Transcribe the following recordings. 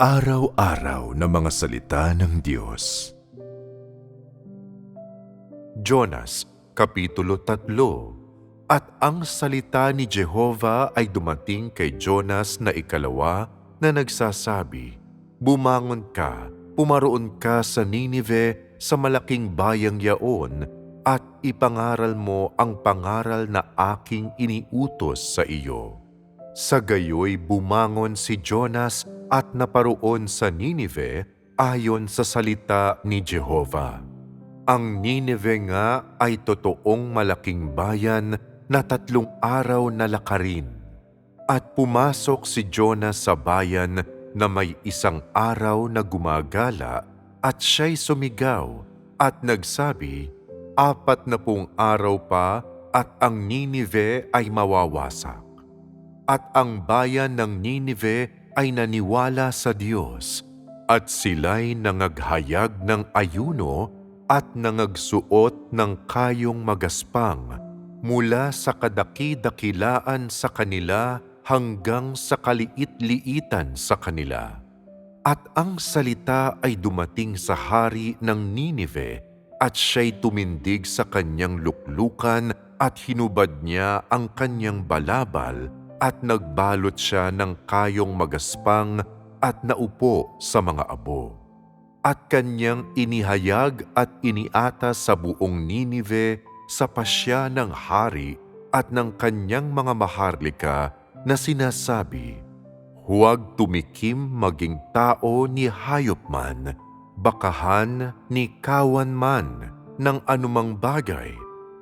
Pang-araw-araw na mga salita ng Diyos. Jonas, Kapitulo 3 At ang salita ni Jehova ay dumating kay Jonas na ikalawa na nagsasabi, Bumangon ka, pumaroon ka sa Ninive sa malaking bayang yaon at ipangaral mo ang pangaral na aking iniutos sa iyo. Sa gayoy bumangon si Jonas at naparoon sa Ninive ayon sa salita ni Jehova. Ang Ninive nga ay totoong malaking bayan na tatlong araw na lakarin. At pumasok si Jonas sa bayan na may isang araw na gumagala at siya'y sumigaw at nagsabi, apat na pung araw pa at ang Ninive ay mawawasak at ang bayan ng Ninive ay naniwala sa Diyos at sila'y nangaghayag ng ayuno at nangagsuot ng kayong magaspang mula sa kadaki-dakilaan sa kanila hanggang sa kaliit-liitan sa kanila. At ang salita ay dumating sa hari ng Ninive at siya'y tumindig sa kanyang luklukan at hinubad niya ang kanyang balabal at nagbalot siya ng kayong magaspang at naupo sa mga abo. At kanyang inihayag at iniata sa buong Ninive sa pasya ng hari at ng kanyang mga maharlika na sinasabi, Huwag tumikim maging tao ni hayop man, bakahan ni kawan man ng anumang bagay.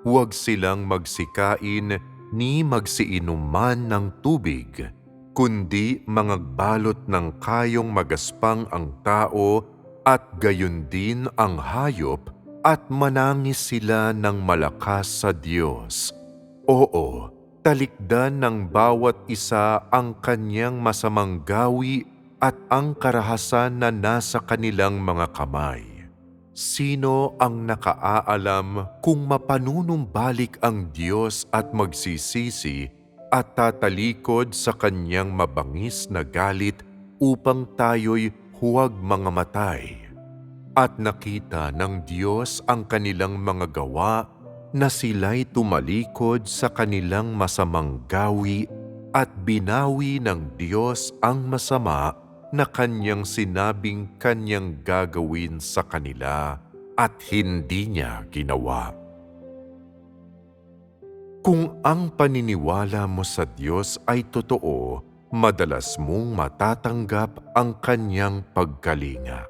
Huwag silang magsikain ni magsiinom man ng tubig, kundi mangagbalot ng kayong magaspang ang tao at gayon din ang hayop at manangis sila ng malakas sa Diyos. Oo, talikdan ng bawat isa ang kanyang masamang gawi at ang karahasan na nasa kanilang mga kamay. Sino ang nakaaalam kung mapanunumbalik ang Diyos at magsisisi at tatalikod sa kanyang mabangis na galit upang tayo'y huwag mga matay? At nakita ng Diyos ang kanilang mga gawa na sila'y tumalikod sa kanilang masamang gawi at binawi ng Diyos ang masama na kanyang sinabing kanyang gagawin sa kanila at hindi niya ginawa. Kung ang paniniwala mo sa Diyos ay totoo, madalas mong matatanggap ang kanyang pagkalinga.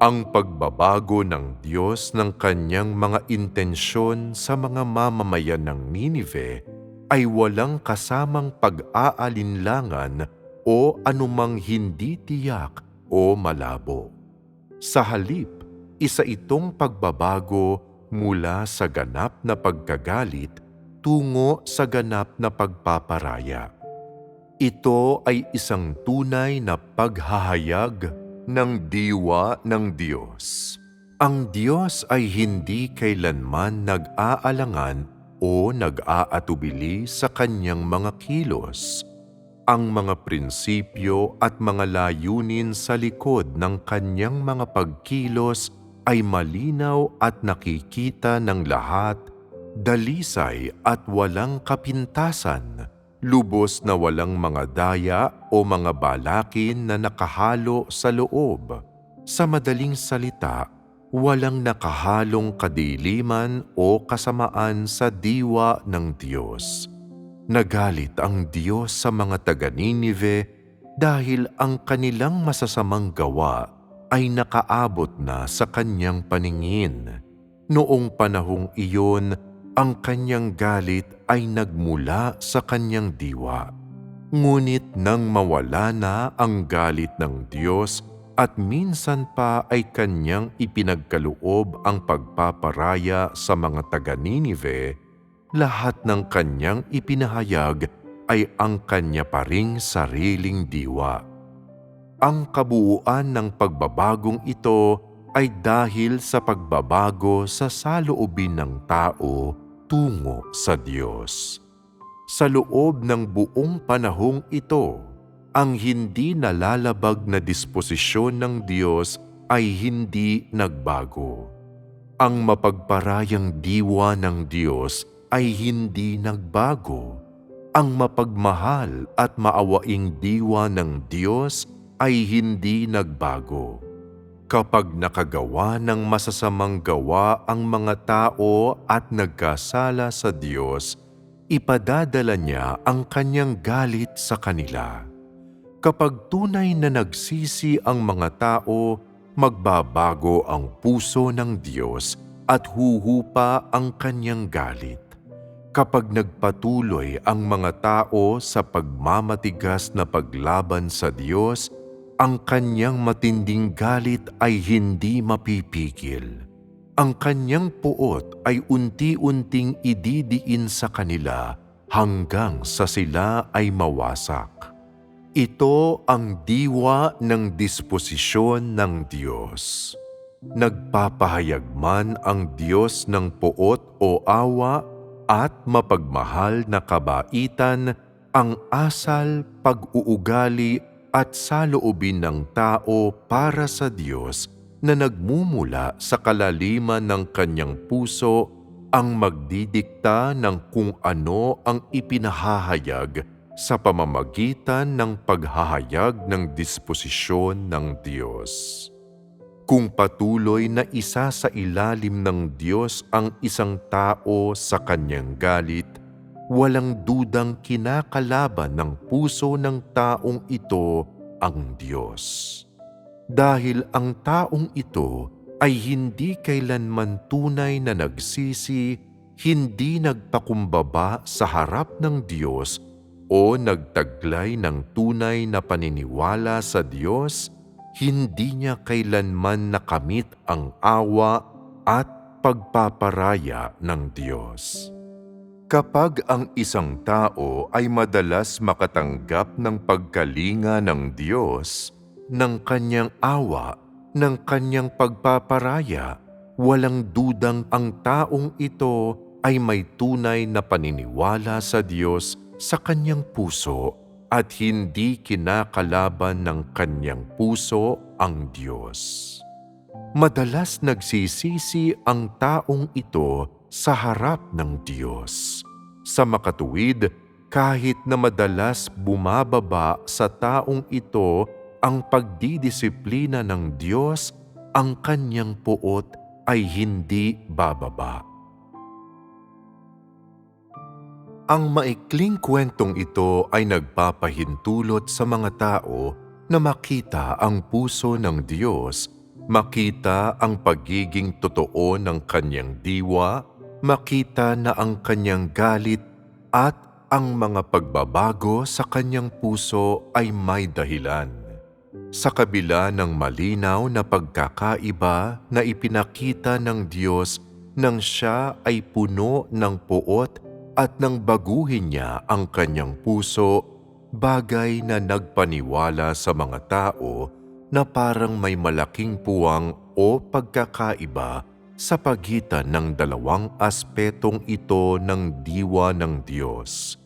Ang pagbabago ng Diyos ng kanyang mga intensyon sa mga mamamayan ng Ninive ay walang kasamang pag-aalinlangan o anumang hindi tiyak o malabo. Sa halip, isa itong pagbabago mula sa ganap na pagkagalit tungo sa ganap na pagpaparaya. Ito ay isang tunay na paghahayag ng diwa ng Diyos. Ang Diyos ay hindi kailanman nag-aalangan o nag-aatubili sa kanyang mga kilos ang mga prinsipyo at mga layunin sa likod ng kanyang mga pagkilos ay malinaw at nakikita ng lahat, dalisay at walang kapintasan, lubos na walang mga daya o mga balakin na nakahalo sa loob. Sa madaling salita, walang nakahalong kadiliman o kasamaan sa diwa ng Diyos Nagalit ang Diyos sa mga taga-Ninive dahil ang kanilang masasamang gawa ay nakaabot na sa kanyang paningin. Noong panahong iyon, ang kanyang galit ay nagmula sa kanyang diwa. Ngunit nang mawala na ang galit ng Diyos at minsan pa ay kanyang ipinagkaloob ang pagpaparaya sa mga taga-Ninive, lahat ng kanyang ipinahayag ay ang kanya pa ring sariling diwa. Ang kabuuan ng pagbabagong ito ay dahil sa pagbabago sa saloobin ng tao tungo sa Diyos. Sa loob ng buong panahong ito, ang hindi nalalabag na disposisyon ng Diyos ay hindi nagbago. Ang mapagparayang diwa ng Diyos ay hindi nagbago. Ang mapagmahal at maawaing diwa ng Diyos ay hindi nagbago. Kapag nakagawa ng masasamang gawa ang mga tao at nagkasala sa Diyos, ipadadala niya ang kanyang galit sa kanila. Kapag tunay na nagsisi ang mga tao, magbabago ang puso ng Diyos at huhupa ang kanyang galit. Kapag nagpatuloy ang mga tao sa pagmamatigas na paglaban sa Diyos, ang kanyang matinding galit ay hindi mapipigil. Ang kanyang puot ay unti-unting ididiin sa kanila hanggang sa sila ay mawasak. Ito ang diwa ng disposisyon ng Diyos. Nagpapahayag man ang Diyos ng puot o awa at mapagmahal na kabaitan ang asal, pag-uugali at saloobin ng tao para sa Diyos na nagmumula sa kalaliman ng kanyang puso ang magdidikta ng kung ano ang ipinahahayag sa pamamagitan ng paghahayag ng disposisyon ng Diyos. Kung patuloy na isa sa ilalim ng Diyos ang isang tao sa kanyang galit, walang dudang kinakalaban ng puso ng taong ito ang Diyos. Dahil ang taong ito ay hindi kailanman tunay na nagsisi, hindi nagpakumbaba sa harap ng Diyos o nagtaglay ng tunay na paniniwala sa Diyos, hindi niya kailanman nakamit ang awa at pagpaparaya ng Diyos. Kapag ang isang tao ay madalas makatanggap ng pagkalinga ng Diyos, ng kanyang awa, ng kanyang pagpaparaya, walang dudang ang taong ito ay may tunay na paniniwala sa Diyos sa kanyang puso at hindi kinakalaban ng kanyang puso ang Diyos. Madalas nagsisisi ang taong ito sa harap ng Diyos. Sa makatuwid, kahit na madalas bumababa sa taong ito ang pagdidisiplina ng Diyos, ang kanyang puot ay hindi bababa. Ang maikling kwentong ito ay nagpapahintulot sa mga tao na makita ang puso ng Diyos, makita ang pagiging totoo ng kanyang diwa makita na ang kanyang galit at ang mga pagbabago sa kanyang puso ay may dahilan. Sa kabila ng malinaw na pagkakaiba na ipinakita ng Diyos nang siya ay puno ng puot at nang baguhin niya ang kanyang puso, bagay na nagpaniwala sa mga tao na parang may malaking puwang o pagkakaiba sa pagitan ng dalawang aspetong ito ng diwa ng Diyos,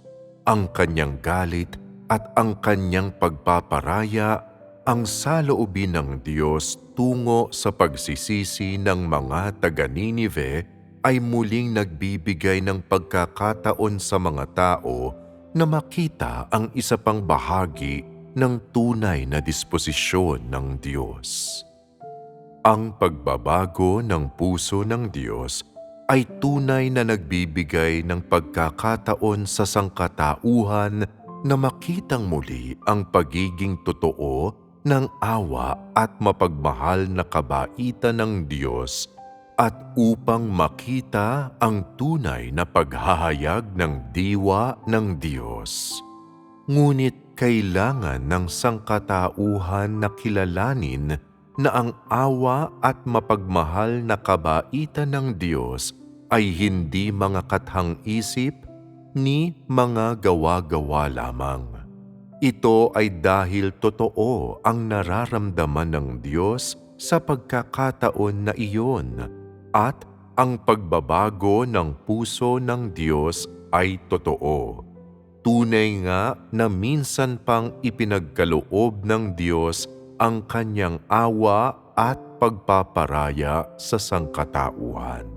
ang kanyang galit at ang kanyang pagpaparaya, ang saloobin ng Diyos tungo sa pagsisisi ng mga taga-Ninive ay muling nagbibigay ng pagkakataon sa mga tao na makita ang isa pang bahagi ng tunay na disposisyon ng Diyos. Ang pagbabago ng puso ng Diyos ay tunay na nagbibigay ng pagkakataon sa sangkatauhan na makitang muli ang pagiging totoo ng awa at mapagmahal na kabaitan ng Diyos at upang makita ang tunay na paghahayag ng diwa ng Diyos. Ngunit kailangan ng sangkatauhan na kilalanin na ang awa at mapagmahal na kabaitan ng Diyos ay hindi mga kathang isip ni mga gawa-gawa lamang. Ito ay dahil totoo ang nararamdaman ng Diyos sa pagkakataon na iyon at ang pagbabago ng puso ng Diyos ay totoo. Tunay nga na minsan pang ipinagkaloob ng Diyos ang kanyang awa at pagpaparaya sa sangkatauhan.